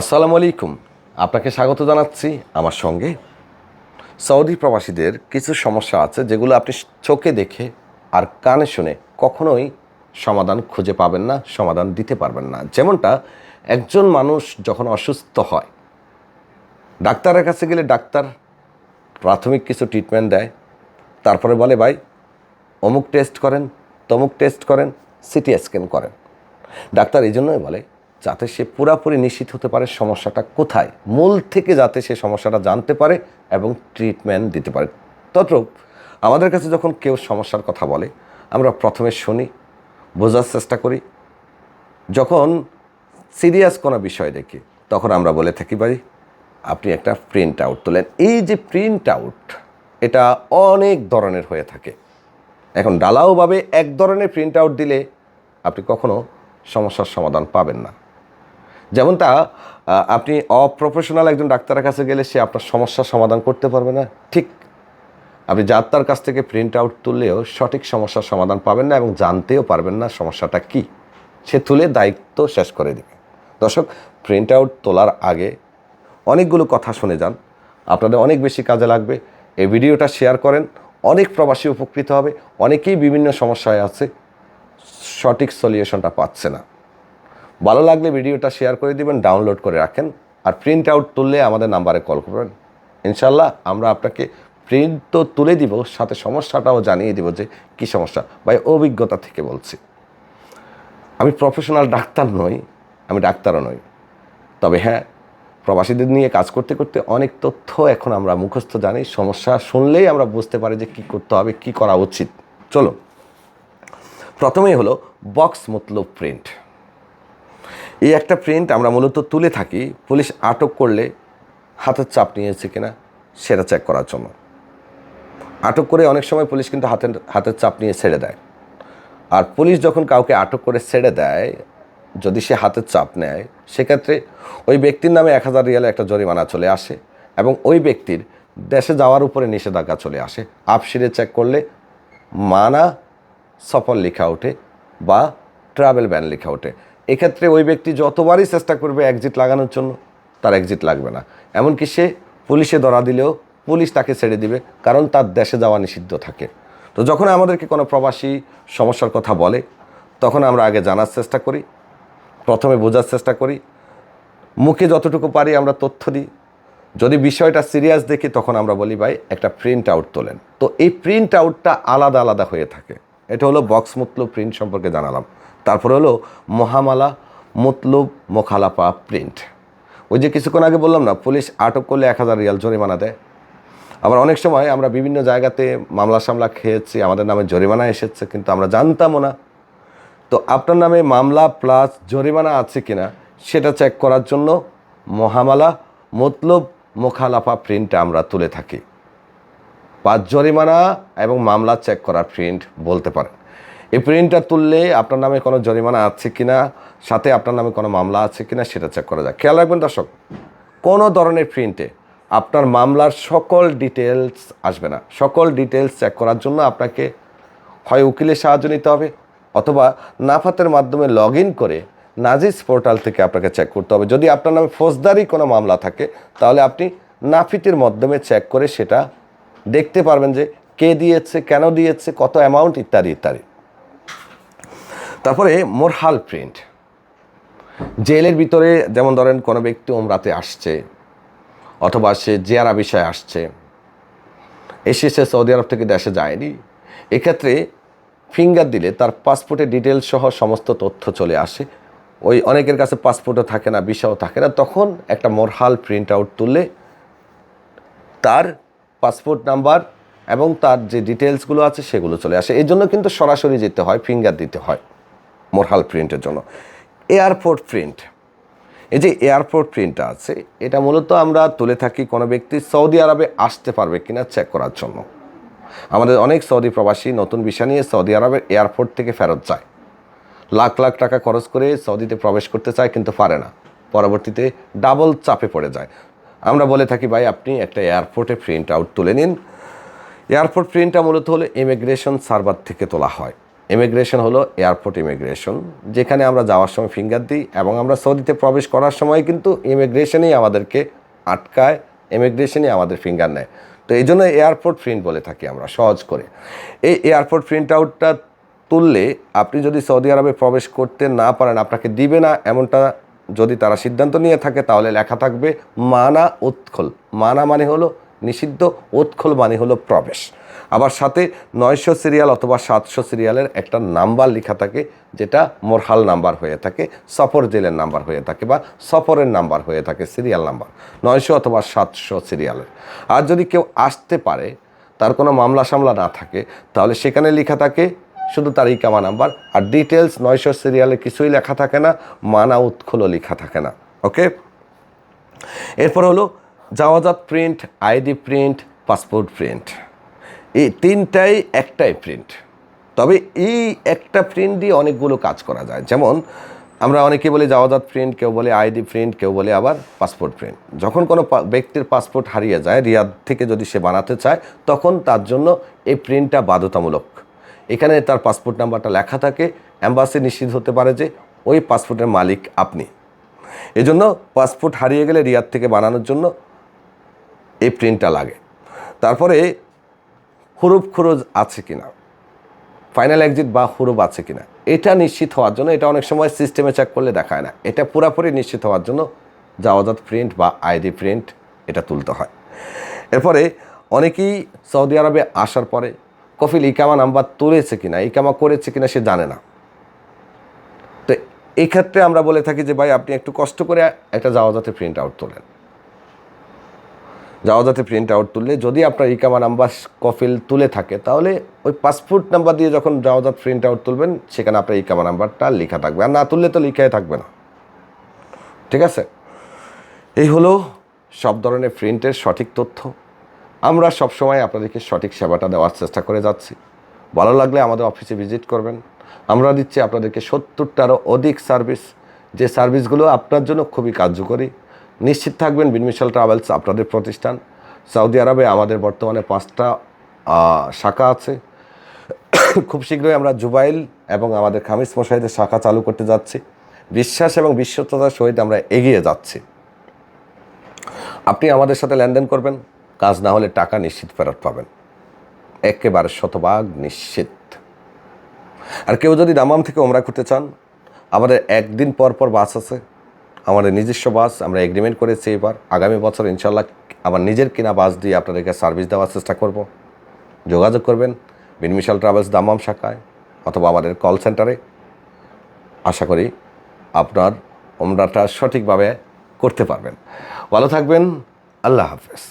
আসসালামু আলাইকুম। আপনাকে স্বাগত জানাচ্ছি আমার সঙ্গে। সৌদি প্রবাসীদের কিছু সমস্যা আছে যেগুলো আপনি চোখে দেখে আর কানে শুনে কখনোই সমাধান খুঁজে পাবেন না, সমাধান দিতে পারবেন না। যেমনটা একজন মানুষ যখন অসুস্থ হয়, ডাক্তারের কাছে গেলে ডাক্তার প্রাথমিক কিছু ট্রিটমেন্ট দেয়, তারপরে বলে, ভাই, অমুক টেস্ট করেন, তমুক টেস্ট করেন সিটি স্ক্যান করেন। ডাক্তার এই জন্যই বলে যাতে সে পুরাপুরি নিশ্চিত হতে পারে সমস্যাটা কোথায়। মূল থেকে যাতে সে সমস্যাটা জানতে পারে এবং ট্রিটমেন্ট দিতে পারে। তদ্রূপ, আমাদের কাছে যখন কেউ সমস্যার কথা বলে, আমরা প্রথমে শুনি, বোঝার চেষ্টা করি। যখন সিরিয়াস কোনো বিষয় দেখি, তখন আমরা বলে থাকি, ভাই, আপনি একটা প্রিন্ট আউট তোলেন। এই যে প্রিন্ট আউট এটা অনেক ধরনের হয়ে থাকে। এখন ডালাওভাবে এক ধরনের প্রিন্ট আউট দিলে আপনি কখনো সমস্যার সমাধান পাবেন না। যেমনটা আহ, আপনি অপ্রফেশনাল একজন ডাক্তারের কাছে গেলে সে আপনার সমস্যার সমাধান করতে পারবে না। ঠিক আপনি যার তার কাছ থেকে প্রিন্ট আউট তুললেও সঠিক সমস্যার সমাধান পাবেন না এবং জানতেও পারবেন না সমস্যাটা কি। সে তুলে দায়িত্ব শেষ করে দেবে। দর্শক প্রিন্ট আউট তোলার আগে অনেকগুলো কথা শুনে যান। আপনাদের অনেক বেশি কাজে লাগবে। এই ভিডিওটা শেয়ার করেন। অনেক প্রবাসী উপকৃত হবে। অনেকেই বিভিন্ন সমস্যায় আছে। সঠিক সলিউশনটা পাচ্ছে না। ভালো লাগলে ভিডিওটা শেয়ার করে দিবেন ডাউনলোড করে রাখেন, আর প্রিন্ট আউট তুললে আমাদের নাম্বারে কল করবেন। ইনশাল্লাহ আমরা আপনাকে প্রিন্ট তো তুলে দিব, সাথে সমস্যাটাও জানিয়ে দিব যে কী সমস্যা বা অভিজ্ঞতা থেকে বলছি। আমি প্রফেশনাল ডাক্তার নই, আমি ডাক্তারও নই। তবে হ্যাঁ প্রবাসীদের নিয়ে কাজ করতে করতে অনেক তথ্য এখন আমরা মুখস্থ জানি, সমস্যা শুনলেই আমরা বুঝতে পারি যে কী করতে হবে, কী করা উচিত। চলো, প্রথমেই হলো বক্স মতলব প্রিন্ট এই একটা প্রিন্ট আমরা মূলত তুলে থাকি, পুলিশ আটক করলে হাতের চাপ নিয়েছে কিনা সেটা চেক করার জন্য। আটক করে অনেক সময় পুলিশ কিন্তু হাতের হাতের চাপ নিয়ে ছেড়ে দেয়। আর পুলিশ যখন কাউকে আটক করে ছেড়ে দেয়, যদি সে হাতের চাপ নেয়, সেক্ষেত্রে ওই ব্যক্তির নামে এক হাজার রিয়ালে একটা জরিমানা চলে আসে এবং ওই ব্যক্তির দেশে যাওয়ার উপরে নিষেধাজ্ঞা চলে আসে। আপসিরে চেক করলে মানা, সফল লেখা ওঠে বা ট্রাভেল ব্যান লেখা ওঠে। এক্ষেত্রে ওই ব্যক্তি যতবারই চেষ্টা করবে এক্সিট লাগানোর জন্য, তার এক্সিট লাগবে না। এমনকি সে পুলিশে ধরা দিলেও পুলিশ তাকে ছেড়ে দিবে, কারণ তার দেশে যাওয়া নিষিদ্ধ থাকে। তো যখন আমাদেরকে কোনো প্রবাসী সমস্যার কথা বলে, তখন আমরা আগে জানার চেষ্টা করি, প্রথমে বোঝার চেষ্টা করি, মুখে যতটুকু পারি আমরা তথ্য দিই। যদি বিষয়টা সিরিয়াস দেখি, তখন আমরা বলি, ভাই, একটা প্রিন্ট আউট তোলেন। তো এই প্রিন্ট আউটটা আলাদা আলাদা হয়ে থাকে। এটা হলো বক্স মতলব প্রিন্ট সম্পর্কে জানালাম। তারপরে হলো মহামালা, মতলব মোখালাপা প্রিন্ট। ওই যে কিছুক্ষণ আগে বললাম না, পুলিশ আটক করলে এক হাজার রিয়াল জরিমানা দেয়। আবার অনেক সময় আমরা বিভিন্ন জায়গাতে মামলা সামলা খেয়েছি, আমাদের নামে জরিমানা এসেছে, কিন্তু আমরা জানতামও না। তো আপনার নামে মামলা প্লাস জরিমানা আছে কিনা, সেটা চেক করার জন্য মহামালা, মতলব, মোখালাফা প্রিন্টটা আমরা তুলে থাকি। পাঁচ জরিমানা এবং মামলা চেক করার প্রিন্ট বলতে পারেন। এই প্রিন্টটা তুললে আপনার নামে কোনো জরিমানা আছে কি না সাথে আপনার নামে কোনো মামলা আছে কি না সেটা চেক করা যায় খেয়াল রাখবেন দর্শক, কোনো ধরনের প্রিন্টে আপনার মামলার সকল ডিটেলস আসবে না। সকল ডিটেলস চেক করার জন্য আপনাকে হয় উকিলের সাহায্য নিতে হবে অথবা নাফাতের মাধ্যমে লগ ইন করে নাজিস পোর্টাল থেকে আপনাকে চেক করতে হবে। যদি আপনার নামে ফৌজদারি কোনো মামলা থাকে, তাহলে আপনি নাফিতের মাধ্যমে চেক করে সেটা দেখতে পারবেন যে কে দিয়েছে, কেন দিয়েছে, কত অ্যামাউন্ট ইত্যাদি ইত্যাদি। তারপরে মোরহাল প্রিন্ট। জেলের ভিতরে যেমন ধরেন কোনো ব্যক্তি ওমরাতে আসছে অথবা সে জিয়ারা বিষয়ে আসছে এসে সে সৌদি আরব থেকে দেশে যায়নি, এক্ষেত্রে ফিঙ্গার দিলে তার পাসপোর্টের ডিটেলস সহ সমস্ত তথ্য চলে আসে। ওই অনেকের কাছে পাসপোর্টও থাকে না ভিসাও থাকে না, তখন একটা মোরহাল প্রিন্ট আউট তুললে তার পাসপোর্ট নাম্বার এবং তার যে ডিটেলসগুলো আছে সেগুলো চলে আসে। এই জন্য কিন্তু সরাসরি যেতে হয় ফিঙ্গার দিতে হয়। মোরহাল প্রিন্টের জন্য। Airport print. এই যে এয়ারপোর্ট প্রিন্টটা আছে, এটা মূলত আমরা তুলে থাকি কোনো ব্যক্তি সৌদি আরবে আসতে পারবে কিনা চেক করার জন্য। আমাদের অনেক সৌদি প্রবাসী নতুন ভিসা নিয়ে সৌদি আরবের এয়ারপোর্ট থেকে ফেরত যায়। লাখ লাখ টাকা খরচ করে সৌদিতে প্রবেশ করতে চায় কিন্তু পারে না। পরবর্তীতে ডাবল চাপে পড়ে যায়। আমরা বলে থাকি, ভাই, আপনি একটা এয়ারপোর্টে প্রিন্ট আউট তুলে নিন। এয়ারপোর্ট প্রিন্টটা মূলত হলো ইমিগ্রেশন সার্ভার থেকে তোলা হয়। ইমিগ্রেশন হলো এয়ারপোর্ট ইমিগ্রেশন যেখানে আমরা যাওয়ার সময় ফিঙ্গার দিই এবং আমরা সৌদিতে প্রবেশ করার সময় কিন্তু ইমিগ্রেশনই আমাদেরকে আটকায় ইমিগ্রেশনই আমাদের ফিঙ্গার নেয়। তো এই জন্য এয়ারপোর্ট প্রিন্ট বলে থাকি আমরা, সহজ করে। এই এয়ারপোর্ট প্রিন্ট আউটটা তুললে আপনি যদি সৌদি আরবে প্রবেশ করতে না পারেন, আপনাকে দিবে না এমনটা যদি তারা সিদ্ধান্ত নিয়ে থাকে, তাহলে লেখা থাকবে মানা উৎখল। মানা মানে হলো নিষিদ্ধ উৎখল মানে হলো প্রবেশ। আবার সাথে নয়শো সিরিয়াল অথবা সাতশো সিরিয়ালের একটা নাম্বার লেখা থাকে, যেটা মোরহাল নাম্বার হয়ে থাকে, সফর জেলের নাম্বার হয়ে থাকে বা সফরের নাম্বার হয়ে থাকে, সিরিয়াল নাম্বার, নয়শো অথবা সাতশো সিরিয়ালের। আর যদি কেউ আসতে পারে, তার কোনো মামলা সামলা না থাকে, তাহলে সেখানে লেখা থাকে শুধু তার ইকামা নাম্বার, আর ডিটেলস নয়শো সিরিয়ালে কিছুই লেখা থাকে না, মানা উৎখলও লেখা থাকে না। ওকে? এরপর হলো জাওয়াজাত print, ID print, passport print. এই তিনটাই একটাই প্রিন্ট। তবে এই একটা প্রিন্ট দিয়ে অনেকগুলো কাজ করা যায়। যেমন আমরা অনেকে বলি জাওয়াজাত প্রিন্ট, কেউ বলে আইডি প্রিন্ট, কেউ বলে আবার পাসপোর্ট প্রিন্ট। যখন কোনো ব্যক্তির পাসপোর্ট হারিয়ে যায়, রিয়াদ থেকে যদি সে বানাতে চায়, তখন তার জন্য এই প্রিন্টটা বাধ্যতামূলক। এখানে তার পাসপোর্ট নাম্বারটা লেখা থাকে। অ্যাম্বাসি নিশ্চিত হতে পারে যে ওই পাসপোর্টের মালিক আপনি। এজন্য পাসপোর্ট হারিয়ে গেলে রিয়াদ থেকে বানানোর জন্য এই প্রিন্টটা লাগে। তারপরে হুরুপ খুরুজ আছে কিনা? ফাইনাল এক্সিট বা হুরুপ আছে কিনা? এটা নিশ্চিত হওয়ার জন্য, এটা অনেক সময় সিস্টেমে চেক করলে দেখায় না। এটা পুরাপুরি নিশ্চিত হওয়ার জন্য জাওয়াজাত প্রিন্ট বা আইডি প্রিন্ট এটা তুলতে হয়। এরপরে অনেকেই সৌদি আরবে আসার পরে কফিল ইকামা নাম্বার তুলেছে কিনা, ইকামা করেছে কিনা সে জানে না। তো এই ক্ষেত্রে আমরা বলে থাকি যে, ভাই, আপনি একটু কষ্ট করে একটা জাওয়াজাতে প্রিন্ট আউট তোলেন। জাওয়াজাতে প্রিন্ট আউট তুললে যদি আপনার ইকামা নাম্বার কফিল তুলে থাকে, তাহলে ওই পাসপোর্ট নাম্বার দিয়ে যখন জাওয়াজাত প্রিন্ট আউট তুলবেন, সেখানে আপনার ইকামা নাম্বারটা লেখা থাকবে। আর না তুললে তো লেখাই থাকবে না। ঠিক আছে? এই হলো সব ধরনের প্রিন্টের সঠিক তথ্য। আমরা সবসময় আপনাদেরকে সঠিক সেবাটা দেওয়ার চেষ্টা করে যাচ্ছি। ভালো লাগলে আমাদের অফিসে ভিজিট করবেন। আমরা দিচ্ছি আপনাদেরকে সত্তরটারও অধিক সার্ভিস যে সার্ভিসগুলো আপনার জন্য খুবই কার্যকরী নিশ্চিত থাকবেন, বিনমিশাল ট্রাভেলস আপনাদের প্রতিষ্ঠান। সৌদি আরবে আমাদের বর্তমানে পাঁচটা শাখা আছে। খুব শীঘ্রই আমরা জুবাইল এবং আমাদের খামিস মশাইদের শাখা চালু করতে যাচ্ছি। বিশ্বাস এবং বিশ্বস্ততার সহিত আমরা এগিয়ে যাচ্ছি। আপনি আমাদের সাথে লেনদেন করবেন, কাজ না হলে টাকা নিশ্চিত ফেরত পাবেন। একেবারে শতভাগ নিশ্চিত। আর কেউ যদি দামাম থেকে ওমরা করতে চান, আমাদের একদিন পর পর বাস আছে। আমাদের নিজস্ব বাস, আমরা এগ্রিমেন্ট করেছি এবার। আগামী বছর ইনশাল্লাহ আমার নিজের কিনা বাস দিয়ে আপনাদেরকে সার্ভিস দেওয়ার চেষ্টা করব। যোগাযোগ করবেন বিনমিশাল ট্রাভেলস দামাম শাখায় অথবা আমাদের কল সেন্টারে আশা করি আপনার ওমরাটা সঠিকভাবে করতে পারবেন। ভালো থাকবেন, আল্লাহ হাফেজ।